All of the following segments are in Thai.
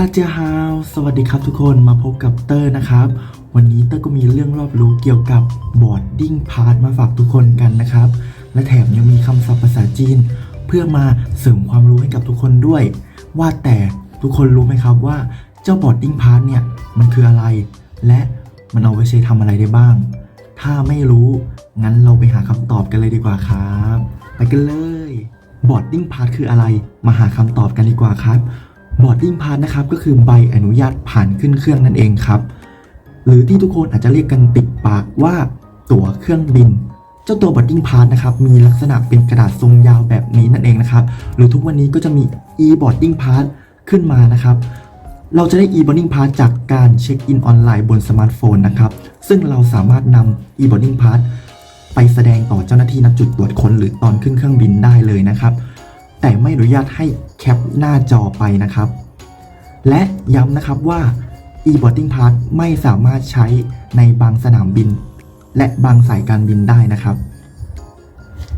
าเจียฮาวสวัสดีครับทุกคนมาพบกับเตอร์นะครับ วันนี้เตอร์ก็มีเรื่องรอบรู้เกี่ยวกับบอร์ดดิ้งพาร์ทมาฝากทุกคนกันนะครับ และแถมยังมีคำศัพท์ภาษาจีน เพื่อมาเสริมความรู้ให้กับทุกคนด้วย ว่าแต่ทุกคนรู้ไหมครับว่าเจ้าบอร์ดดิ้งพาร์ทเนี่ยมันคืออะไร และมันเอาไว้ใช้ทำอะไรได้บ้าง ถ้าไม่รู้งั้นเราไปหาคำตอบกันเลยดีกว่าครับ ไปกันเลยบอร์ดดิ้งพาร์ทคืออะไร มาหาคำตอบกันดีกว่าครับ บอร์ดดิ้งพาสนะครับก็คือใบอนุญาตผ่านขึ้นเครื่องนั่นเองครับ หรือที่ทุกคนอาจจะเรียกกันติดปากว่าตั๋วเครื่องบิน เจ้าตัวบอร์ดดิ้งพาสนะครับมีลักษณะเป็นกระดาษทรงยาวแบบนี้นั่นเองนะครับ หรือทุกวันนี้ก็จะมี e-boarding pass ขึ้นมานะครับ เราจะได้ e-boarding pass จากการเช็คอินออนไลน์บนสมาร์ทโฟนนะครับ ซึ่งเราสามารถนำ e-boarding pass ไปแสดงต่อเจ้าหน้าที่ณจุดตรวจค้นหรือตอนขึ้นเครื่องบินได้เลยนะครับ แต่ไม่อนุญาตให้แคปหน้าจอไปนะครับ และย้ำนะครับว่า e-boarding pass ไม่สามารถใช้ในบางสนามบิน และบางสายการบินได้นะครับ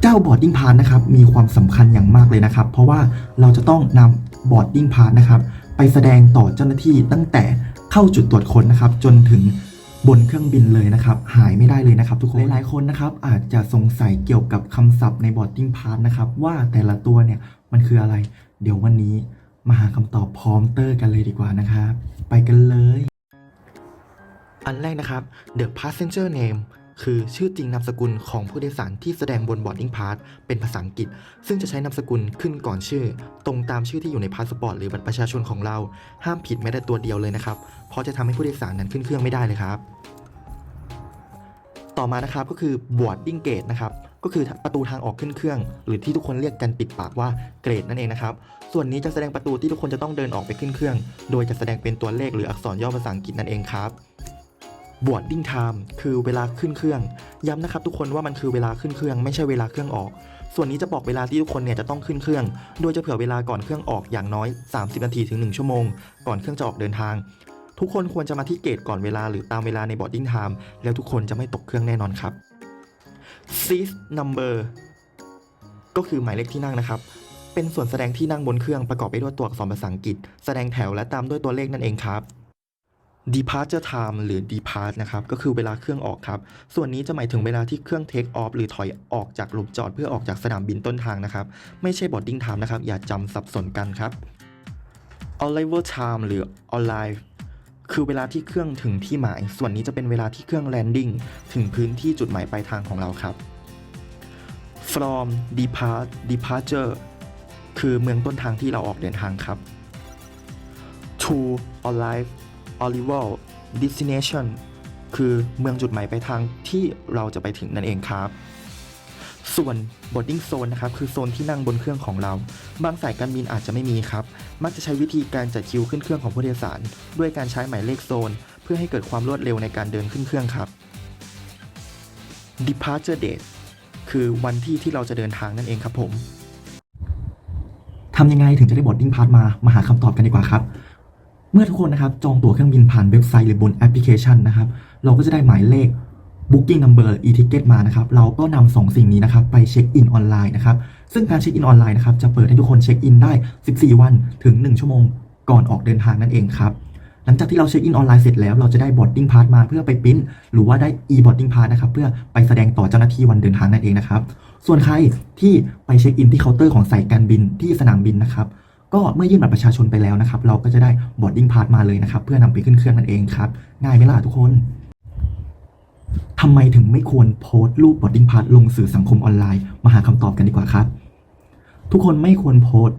เจ้า boarding pass นะครับมีความสำคัญอย่างมากเลยนะครับ เพราะว่าเราจะต้องนำ boarding pass นะครับไปแสดงต่อเจ้าหน้าที่ตั้งแต่เข้าจุดตรวจค้นนะครับ จนถึงบนเครื่องบินเลยนะครับ หายไม่ได้เลยนะครับ ทุกคนหลายๆคนนะครับอาจจะสงสัยเกี่ยวกับคำศัพท์ใน boarding pass นะครับว่าแต่ละตัวเนี่ย มันคืออะไร เดี๋ยววันนี้มาหาคำตอบพร้อมเตอร์กันเลยดีกว่านะครับ ไปกันเลย อันแรกนะครับ the passenger name คือชื่อจริงนามสกุลของผู้โดยสารที่แสดงบน boarding pass เป็นภาษาอังกฤษ ซึ่งจะใช้นามสกุลขึ้นก่อนชื่อ ตรงตามชื่อที่อยู่ในพาสปอร์ตหรือบัตรประชาชนของเรา ห้ามผิดแม้แต่ตัวเดียวเลยนะครับ เพราะจะทำให้ผู้โดยสารนั้นขึ้นเครื่องไม่ได้เลยครับ ต่อมานะครับก็คือ boarding gate นะครับก็คือประตูทางออกขึ้นเครื่อง หรือที่ทุกคนเรียกกันติดปากว่าเกรดนั่นเองนะครับ ส่วนนี้จะแสดงประตูที่ทุกคนจะต้องเดินออกไปขึ้นเครื่อง โดยจะแสดงเป็นตัวเลขหรืออักษรย่อภาษาอังกฤษนั่นเองครับ boarding time คือเวลาขึ้นเครื่อง ย้ำนะครับทุกคนว่ามันคือเวลาขึ้นเครื่องไม่ใช่เวลาเครื่องออก ส่วนนี้จะบอกเวลาที่ทุกคนเนี่ยจะต้องขึ้นเครื่อง โดยจะเผื่อเวลาก่อนเครื่องออกอย่างน้อย 30 นาทีถึง 1 ชั่วโมง ก่อนเครื่องจะออกเดินทาง ทุกคนควรจะมาที่เกตก่อนเวลาหรือตามเวลาใน boarding time แล้วทุกคนจะไม่ตกเครื่องแน่นอนครับ seat number ก็คือหมายเลขที่นั่งนะครับ เป็นส่วนแสดงที่นั่งบนเครื่องประกอบไปด้วยตัวอักษรภาษาอังกฤษ แสดงแถวและตามด้วยตัวเลขนั่นเองครับ departure time หรือ depart นะครับ ก็คือเวลาเครื่องออกครับ ส่วนนี้จะหมายถึงเวลาที่เครื่อง take off หรือถอยออกจากหลุมจอดเพื่อออกจากสนามบินต้นทางนะครับ ไม่ใช่ boarding time นะครับ อย่าจำสับสนกันครับ arrival time หรือ arrive คือเวลาที่เครื่องถึงที่หมาย ส่วนนี้จะเป็นเวลาที่เครื่อง landing ถึงพื้นที่จุดหมายปลายทางของเราครับ from depart departure คือเมืองต้นทางที่เราออกเดินทางครับ to arrive arrival destination คือเมืองจุดหมายปลายทางที่เราจะไปถึงนั่นเองครับ ส่วน boarding zone นะครับ คือโซนที่นั่งบนเครื่องของเรา บางสายการบินอาจจะไม่มีครับ มักจะใช้วิธีการจัดคิวขึ้นเครื่องของผู้โดยสาร ด้วยการใช้หมายเลขโซน เพื่อให้เกิดความรวดเร็วในการเดินขึ้นเครื่องครับ departure date คือวันที่ที่เราจะเดินทางนั่นเองครับผมทำยังไงถึงจะได้ boarding pass มามาหาคำตอบกันดีกว่าครับเมื่อทุกคนนะครับจองตั๋วเครื่องบินผ่านเว็บไซต์หรือบนแอปพลิเคชันนะครับ เราก็จะได้หมายเลข booking number e-ticket มานะครับ เราก็นำสองสิ่งนี้นะครับไปเช็คอินออนไลน์นะครับ ซึ่งการเช็คอินออนไลน์นะครับจะเปิดให้ทุกคนเช็คอินได้ 14 วันถึง 1 ชั่วโมงก่อนออกเดินทางนั่นเองครับ หลังจากที่เราเช็คอินออนไลน์เสร็จแล้ว เราจะได้ boarding pass มาเพื่อไปปริ้นหรือว่าได้ e-boarding pass นะครับเพื่อไปแสดงต่อเจ้าหน้าที่วันเดินทางนั่นเองนะครับ ส่วนใครที่ไปเช็คอินที่เคาน์เตอร์ของสายการบินที่สนามบินนะครับ ก็เมื่อยื่นบัตรประชาชนไปแล้วนะครับ เราก็จะได้ boarding pass มาเลยนะครับ เพื่อนำไปขึ้นเครื่องนั่นเองครับ ง่ายไหมล่ะทุกคน ทำไมถึงไม่ควรโพสต์รูป boarding pass ลงสื่อสังคมออนไลน์ มาหาคำตอบกันดีกว่าครับ ทุกคนไม่ควรโพสต์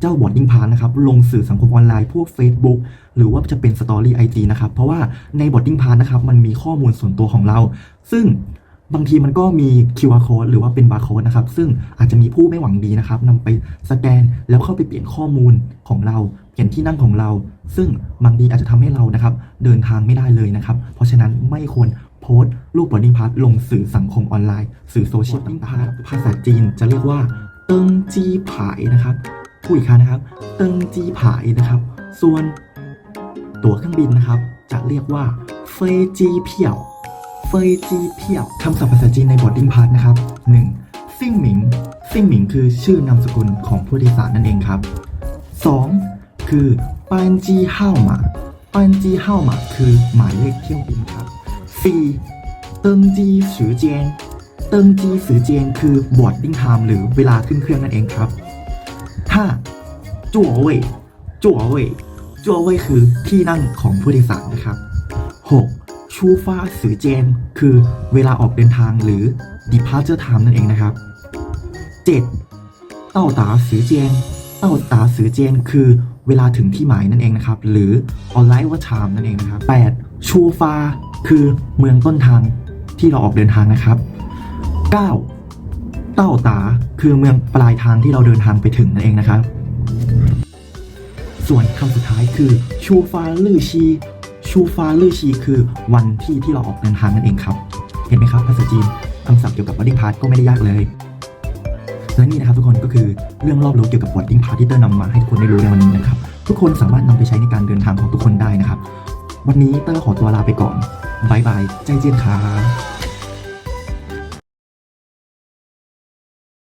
เจ้า boarding pass นะครับ ลงสื่อสังคมออนไลน์พวก Facebook หรือว่าจะเป็น Story IG นะครับ เพราะว่าใน boarding pass นะครับ มันมีข้อมูลส่วนตัวของเรา ซึ่งบางทีมันก็มี QR code หรือว่าเป็น barcode นะครับ ซึ่งอาจจะมีผู้ไม่หวังดีนะครับนำไปสแกนแล้วเข้าไปเปลี่ยนข้อมูลของเรา เปลี่ยนที่นั่งของเรา ซึ่งบางทีอาจจะทำให้เรานะครับ เดินทางไม่ได้เลยนะครับ เพราะฉะนั้นไม่ควร โพสต์รูปบอร์ดิ้งพาสลงสื่อสังคมออนไลน์ สื่อโซเชียลต่างๆภาษาจีนจะเรียกว่า เติงจีผายนะครับผู้อีกครั้งนะครับ เติงจีผายนะครับ ส่วนตั๋วเครื่องบินนะครับ จะเรียกว่าเฟยจีเพี่ยวเฟยจีเพี่ยวคำศัพท์ภาษาจีนในบอร์ดิ้งพาสนะครับ 1. ซิ่งหมิงซิ่งหมิงคือชื่อนามสกุลของผู้โดยสารนั่นเองครับ 2. คือปันจีเฮาหมาปันจีเฮาหมาคือหมายเลขเที่ยวบินครับ 4. เติงจีสือเจียนเติงจีสือเจียนคือ boarding time หรือเวลาขึ้นเครื่องนั่นเองครับ 5. จั่วเว่ยจั่วเว่ยจั่วเว่ยคือที่นั่งของผู้โดยสารนะครับ 6. ชูฟ้าสือเจงคือเวลาออกเดินทางหรือ departure time นั่นเองนะครับ 7. เต้าตาสือเจงเต้าตาสือเจงคือเวลาถึงที่หมายนั่นเองนะครับ หรือ online what time นั่นเองนะครับ 8. ชูฟ้า คือเมืองต้นทางที่เราออกเดินทางนะครับ 9. เต้าตาคือเมืองปลายทางที่เราเดินทางไปถึงนั่นเองนะครับ ส่วนคำสุดท้ายคือชูฟาลือชีชูฟาลือชีคือวันที่ที่เราออกเดินทางนั่นเองครับ เห็นไหมครับภาษาจีนคำศัพท์เกี่ยวกับ boarding pass ก็ไม่ได้ยากเลยและนี่นะครับทุกคนก็คือเรื่องรอบรู้เกี่ยวกับ boarding pass ที่เตอร์นำมาให้ทุกคนได้รู้ในวันนี้นะครับ ทุกคนสามารถนำไปใช้ในการเดินทางของทุกคนได้นะครับ วันนี้เต้าขอตัวลาไปก่อนบายบาย ใจเย็นครับ